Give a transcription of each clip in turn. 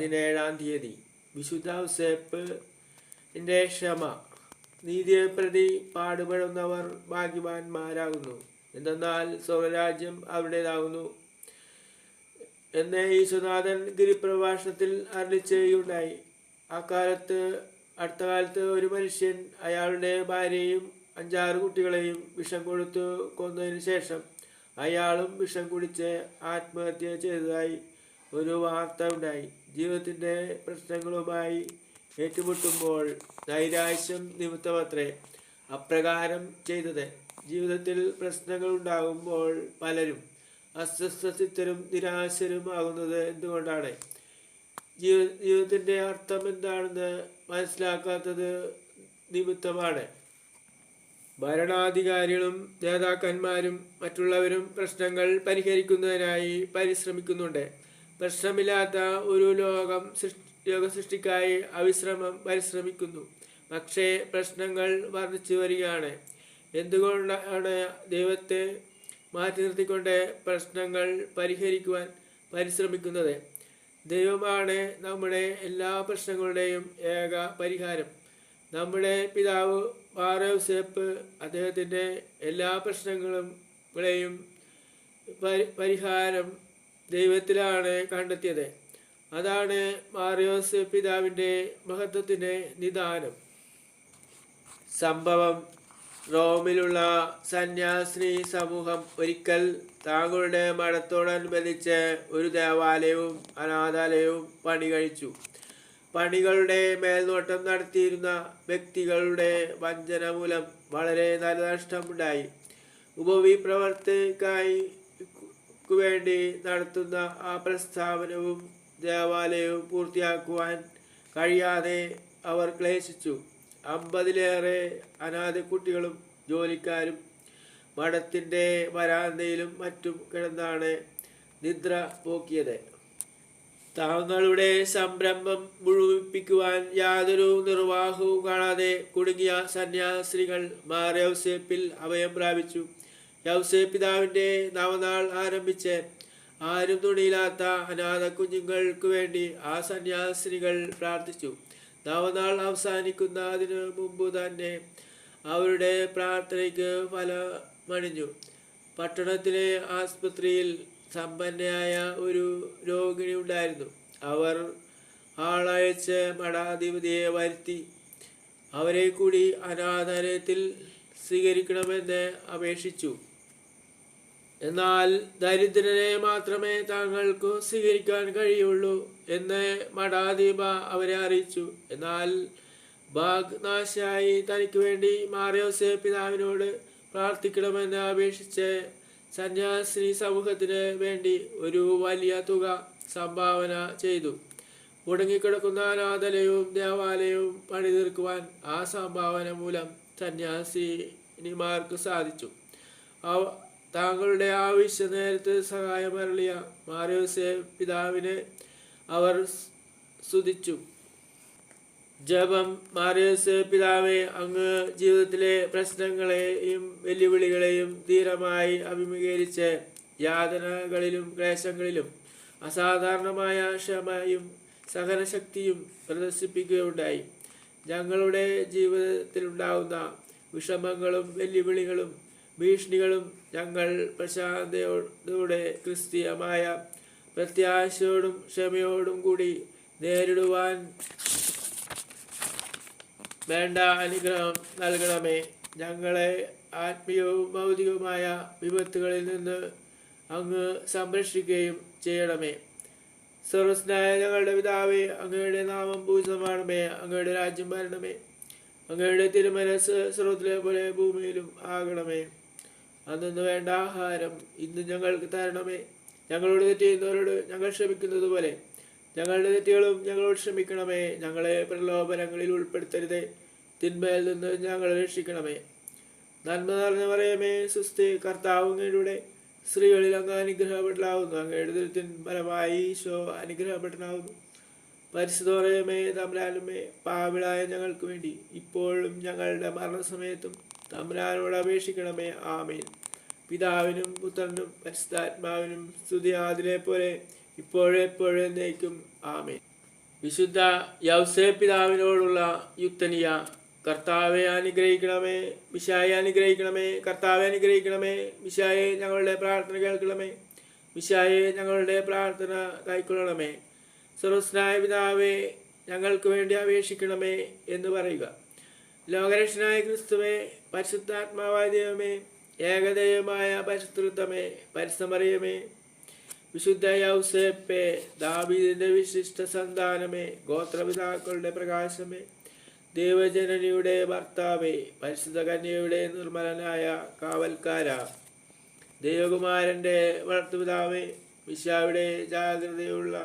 പതിനേഴാം തീയതി. വിശുദ്ധ ഔസേപ്പ് എന്റെ ക്ഷമ. നീതിയെ പ്രതി പാടുപെടുന്നവർ ഭാഗ്യവാന്മാരാകുന്നു. എന്തെന്നാൽ സ്വരാജ്യം അവരുടേതാകുന്നു. എന്ന് യേശുനാഥൻ ഗിരിപ്രഭാഷണത്തിൽ അരളിച്ചെയ്യുണ്ടായി അക്കാലത്ത് അടുത്ത കാലത്ത് ഒരു മനുഷ്യൻ അയാളുടെ ഭാര്യയും അഞ്ചാറ് കുട്ടികളെയും വിഷം കൊടുത്തു കൊന്നതിന് ശേഷം അയാളും വിഷം കുടിച്ച് ആത്മഹത്യ ചെയ്തതായി ഒരു വാർത്ത ഉണ്ടായി. ജീവിതത്തിന്റെ പ്രശ്നങ്ങളുമായി ഏറ്റുമുട്ടുമ്പോൾ നൈരാശ്യം നിമിത്തമത്രേ അപ്രകാരം ചെയ്തത്. ജീവിതത്തിൽ പ്രശ്നങ്ങൾ ഉണ്ടാകുമ്പോൾ പലരും അസ്വസ്ഥചിത്തരും നിരാശരുമാകുന്നത് എന്തുകൊണ്ടാണ്? ജീവ ജീവിതത്തിന്റെ അർത്ഥം എന്താണെന്ന് മനസ്സിലാക്കാത്തത് നിമിത്തമാണ്. ഭരണാധികാരികളും നേതാക്കന്മാരും മറ്റുള്ളവരും പ്രശ്നങ്ങൾ പരിഹരിക്കുന്നതിനായി പരിശ്രമിക്കുന്നുണ്ട്. പ്രശ്നമില്ലാത്ത ഒരു ലോകം സൃഷ്ടി ലോകം സൃഷ്ടിക്കായി അവിശ്രമം പരിശ്രമിക്കുന്നു. പക്ഷേ പ്രശ്നങ്ങൾ വർദ്ധിച്ചു വരികയാണ്. എന്തുകൊണ്ടാണ് ദൈവത്തെ മാറ്റി നിർത്തിക്കൊണ്ട് പ്രശ്നങ്ങൾ പരിഹരിക്കുവാൻ പരിശ്രമിക്കുന്നത്? ദൈവമാണ് നമ്മുടെ എല്ലാ പ്രശ്നങ്ങളുടെയും ഏക പരിഹാരം. നമ്മുടെ പിതാവ് പാറോസേപ്പ് അദ്ദേഹത്തിന്റെ എല്ലാ പ്രശ്നങ്ങളും പരിഹാരം ദൈവത്തിലാണ് കണ്ടെത്തിയത്. അതാണ് മാറിയോസ് പിതാവിന്റെ മഹത്വത്തിന്റെ നിദാനം. സംഭവം റോമിലുള്ള സന്യാസിനി സമൂഹം ഒരിക്കൽ താങ്കളുടെ മഠത്തോടനുബന്ധിച്ച് ഒരു ദേവാലയവും അനാഥാലയവും പണി കഴിച്ചു. പണികളുടെ മേൽനോട്ടം നടത്തിയിരുന്ന വ്യക്തികളുടെ വഞ്ചന മൂലം വളരെ നല്ല നഷ്ടമുണ്ടായി ഉപവിപ്രവർത്തിക്കായി വേണ്ടി നടത്തുന്ന ആ പ്രസ്ഥാപനവും ദേവാലയവും പൂർത്തിയാക്കുവാൻ കഴിയാതെ അവർ ക്ലേശിച്ചു. അമ്പതിലേറെ അനാഥ കുട്ടികളും ജോലിക്കാരും മഠത്തിന്റെ വരാന്തയിലും മറ്റും കിടന്നാണ് നിദ്ര പോക്കിയത്. താങ്കളുടെ സംരംഭം മുഴുവിപ്പിക്കുവാൻ യാതൊരു നിർവാഹവും കാണാതെ കുടുങ്ങിയ സന്യാസിനികൾ മാർ യൗസേപ്പിൽ അഭയം പ്രാപിച്ചു. യൗസേപ്പിതാവിന്റെ നവനാൾ ആരംഭിച്ച് ആരും തുണിയില്ലാത്ത അനാഥ കുഞ്ഞുങ്ങൾക്ക് വേണ്ടി ആ സന്യാസിനികൾ പ്രാർത്ഥിച്ചു. നവനാൾ അവസാനിക്കുന്നതിന് മുമ്പ് തന്നെ അവരുടെ പ്രാർത്ഥനയ്ക്ക് ഫലമണിഞ്ഞു. പട്ടണത്തിലെ ആസ്പത്രിയിൽ സമ്പന്നയായ ഒരു രോഗിണി ഉണ്ടായിരുന്നു. അവർ ആളയച്ച് മഠാധിപതിയെ വരുത്തി അവരെ കൂടി അനാഥാലയത്തിൽ സ്വീകരിക്കണമെന്ന് അപേക്ഷിച്ചു. എന്നാൽ ദരിദ്രരെ മാത്രമേ താങ്കൾക്ക് സ്വീകരിക്കാൻ കഴിയുള്ളൂ എന്ന് മഠാധീപ അവരെ അറിയിച്ചു. എന്നാൽ ഭാഗ്നാശായി തനിക്ക് വേണ്ടി മാറിയോസെ പിതാവിനോട് പ്രാർത്ഥിക്കണമെന്ന് അപേക്ഷിച്ച് സന്യാസിനി സമൂഹത്തിന് വേണ്ടി ഒരു വലിയ തുക സംഭാവന ചെയ്തു. മുടങ്ങിക്കിടക്കുന്ന അനാഥലയും ദേവാലയവും പണി തീർക്കുവാൻ ആ സംഭാവന മൂലം സന്യാസിനിമാർക്ക് സാധിച്ചു. താങ്കളുടെ ആവശ്യ നേരത്ത് സഹായമരളിയ മാറിയോസെ പിതാവിനെ അവർ സ്തുതിച്ചു. ജപം മാറിയോസ് പിതാവെ അങ്ങ് ജീവിതത്തിലെ പ്രശ്നങ്ങളെയും വെല്ലുവിളികളെയും ധീരമായി അഭിമുഖീകരിച്ച് യാതനകളിലും ക്ലേശങ്ങളിലും അസാധാരണമായ ക്ഷമയും സഹനശക്തിയും പ്രദർശിപ്പിക്കുകയുണ്ടായി. ഞങ്ങളുടെ ജീവിതത്തിലുണ്ടാകുന്ന വിഷമങ്ങളും വെല്ലുവിളികളും ഭീഷണികളും ഞങ്ങൾ പ്രശാന്തയോടെ ക്രിസ്തീയമായ പ്രത്യാശയോടും ക്ഷമയോടും കൂടി നേരിടുവാൻ വേണ്ട അനുഗ്രഹം നൽകണമേ. ഞങ്ങളെ ആത്മീയവും ഭൗതികവുമായ വിപത്തുകളിൽ നിന്ന് അങ്ങ് സംരക്ഷിക്കുകയും ചെയ്യണമേ. സർവസ്നായ ഞങ്ങളുടെ പിതാവേ അങ്ങയുടെ നാമം പൂജിതമാണമേ. അങ്ങയുടെ രാജ്യം വരണമേ. അങ്ങയുടെ തിരുമനസ് സ്രോതിലെ പോലെ ഭൂമിയിലും ആകണമേ. അന്നു വേണ്ട ആഹാരം ഇന്ന് ഞങ്ങൾക്ക് തരണമേ. ഞങ്ങളോട് തെറ്റ് ചെയ്യുന്നവരോട് ഞങ്ങൾ ക്ഷമിക്കുന്നത് പോലെ ഞങ്ങളുടെ തെറ്റുകളും ഞങ്ങളോട് ക്ഷമിക്കണമേ. ഞങ്ങളെ പ്രലോഭനങ്ങളിൽ ഉൾപ്പെടുത്തരുതേ. തിന്മയിൽ നിന്ന് ഞങ്ങളെ രക്ഷിക്കണമേ. നന്മ നിറഞ്ഞ പറയമേ സുസ്ഥി കർത്താവ് അങ്ങയുടെ സ്ത്രീകളിൽ അങ്ങ് അനുഗ്രഹപ്പെടലാവുന്നു. അങ്ങയുടെ ദുരിതത്തിൻ ഫലമായി ഈശോ അനുഗ്രഹപ്പെടലാവുന്നു പരിശുദ്ധോറയമേ തമ്പ്രാനുമേ പാവിളായ ഞങ്ങൾക്ക് വേണ്ടി ഇപ്പോഴും ഞങ്ങളുടെ മരണസമയത്തും തമ്പ്രാനോട് അപേക്ഷിക്കണമേ. ആമേൻ. പിതാവിനും പുത്രനും പരിശുദ്ധാത്മാവിനും സ്തുതി ആതിലെ പോലെ ഇപ്പോഴെപ്പോഴും നയിക്കും ആമേൻ. വിശുദ്ധ യൗസേ പിതാവിനോടുള്ള യുക്തനിയ കർത്താവെ അനുഗ്രഹിക്കണമേ വിശായെ അനുഗ്രഹിക്കണമേ കർത്താവെ അനുഗ്രഹിക്കണമേ വിശായെ ഞങ്ങളുടെ പ്രാർത്ഥന കേൾക്കണമേ വിശായെ ഞങ്ങളുടെ പ്രാർത്ഥന കൈക്കൊള്ളണമേ. സർവസ്നായ പിതാവേ ഞങ്ങൾക്ക് വേണ്ടി അപേക്ഷിക്കണമേ എന്ന് പറയുക. ലോകരക്ഷനായ ക്രിസ്തുവേ പരിശുദ്ധാത്മാവായ ദൈവമേ ഏകദൈവമായ പരിശുദ്ധമേ പരിസമറിയമേ. വിശുദ്ധ യൗസേപ്പേ ദാവീദിന്റെ വിശിഷ്ട സന്താനമേ ഗോത്രപിതാക്കളുടെ പ്രകാശമേ. ദേവജനനിയുടെ ഭർത്താവേ പരിശുദ്ധ കന്യയുടെ നിർമ്മലനായ കാവൽക്കാര. ദേവകുമാരന്റെ വളർത്തുപിതാവേ വിശാവിടെ ജാഗ്രതയുള്ള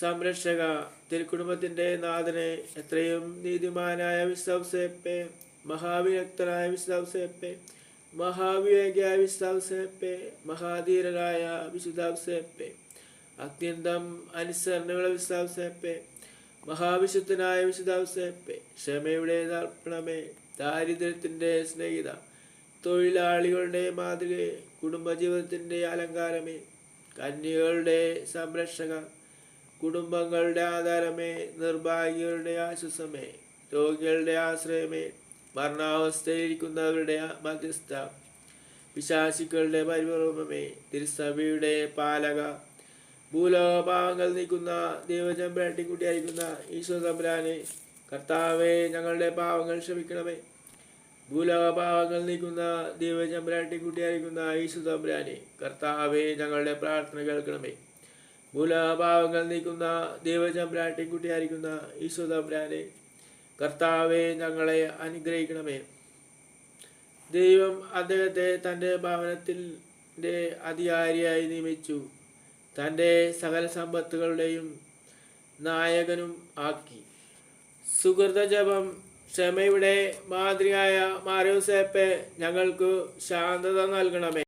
സംരക്ഷക തിരുക്കുടുംബത്തിന്റെ നാഥനെ എത്രയും നീതിമാനായ വിശ്വസേപ്പെ മഹാവിരക്തനായ വിശ്വസേപ്പെ മഹാവിവേകിയായ വിശ്വസേപ്പെ മഹാധീരനായ വിശുദ്ധാവസേപ്പെ അത്യന്തം അനുസരണയുള്ള വിശ്വാസേപ്പെ മഹാവിശുദ്ധനായ വിശുദ്ധാവസേപ്പെ ക്ഷമയുടെ തർപ്പണമേ ദാരിദ്ര്യത്തിന്റെ സ്നേഹിത തൊഴിലാളികളുടെ മാതൃക കുടുംബജീവിതത്തിന്റെ അലങ്കാരമേ കന്യകളുടെ സംരക്ഷക കുടുംബങ്ങളുടെ ആധാരമേ നിർഭാഗ്യരുടെ ആശ്വസമേ രോഗികളുടെ ആശ്രയമേ മരണാവസ്ഥയിലിരിക്കുന്നവരുടെ മധ്യസ്ഥ പിശാചിക്കളുടെ പരിപൂർവമേ തിരുസഭയുടെ പാലക ഭൂലോകഭാവങ്ങൾ നീക്കുന്ന ദൈവചമ്പ്രാട്ടിക്കുട്ടിയായിരിക്കുന്ന ഈശോ തമ്പുരാനെ കർത്താവെ ഞങ്ങളുടെ പാവങ്ങൾ ക്ഷമിക്കണമേ. ഭൂലോകഭാവങ്ങൾ നീക്കുന്ന ദൈവചമ്പ്രാട്ടിക്കുട്ടിയായിരിക്കുന്ന ഈശോ തമ്പുരാനെ കർത്താവെ ഞങ്ങളുടെ പ്രാർത്ഥന കേൾക്കണമേ. മൂലഭാവങ്ങൾ നീക്കുന്ന ദൈവചമ്പ്രാട്ടിക്കുട്ടിയായിരിക്കുന്ന കുട്ടിയായിരിക്കുന്ന തമ്പുരാനെ കർത്താവെ ഞങ്ങളെ അനുഗ്രഹിക്കണമേ. ദൈവം അദ്ദേഹത്തെ തന്റെ ഭവനത്തിന്റെ അധികാരിയായി നിയമിച്ചു. തന്റെ സകല സമ്പത്തുകളുടെയും നായകനും ആക്കി. സുഹൃതജപം ക്ഷമയുടെ മാതൃകയായ മാറിയോസേപ്പെ ഞങ്ങൾക്ക് ശാന്തത നൽകണമേ.